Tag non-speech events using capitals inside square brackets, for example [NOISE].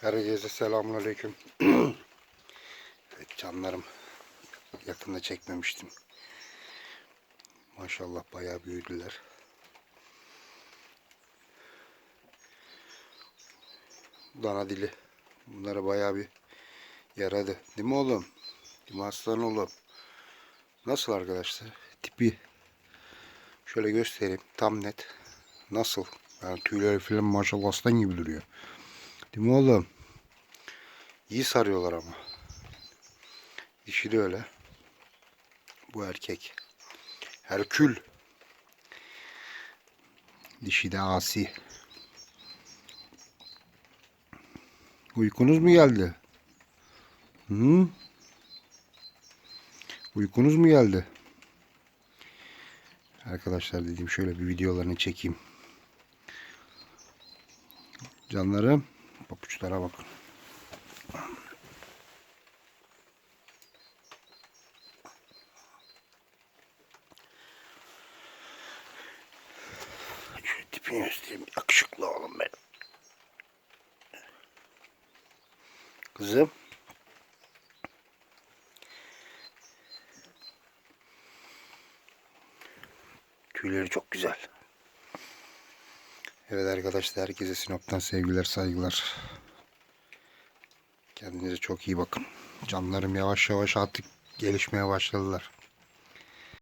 Herkese selamünaleyküm. [CLEARS THROAT] evet canlarım. Yakında çekmemiştim. Maşallah bayağı büyüdüler. Dana dili. Bunlara bayağı bir yaradı. Değil mi oğlum? Değil mi aslan oğlum? Nasıl arkadaşlar? Tipi. Şöyle göstereyim. Tam net. Nasıl? Yani tüyleri falan maşallah aslan gibi duruyor. Değil mi oğlum? İyi sarıyorlar ama. Dişi de öyle. Bu erkek. Herkül. Dişi de asi. Uykunuz mu geldi? Hı? Uykunuz mu geldi? Arkadaşlar dediğim şöyle bir videolarını çekeyim. Canlarım papuçlara bakın. Şu tipini göstereyim. Yakışıklı oğlum benim. Kızım. Tüyleri çok güzel. Evet arkadaşlar herkese Sinop'tan sevgiler saygılar. Kendinize çok iyi bakın. Canlarım yavaş yavaş artık gelişmeye başladılar.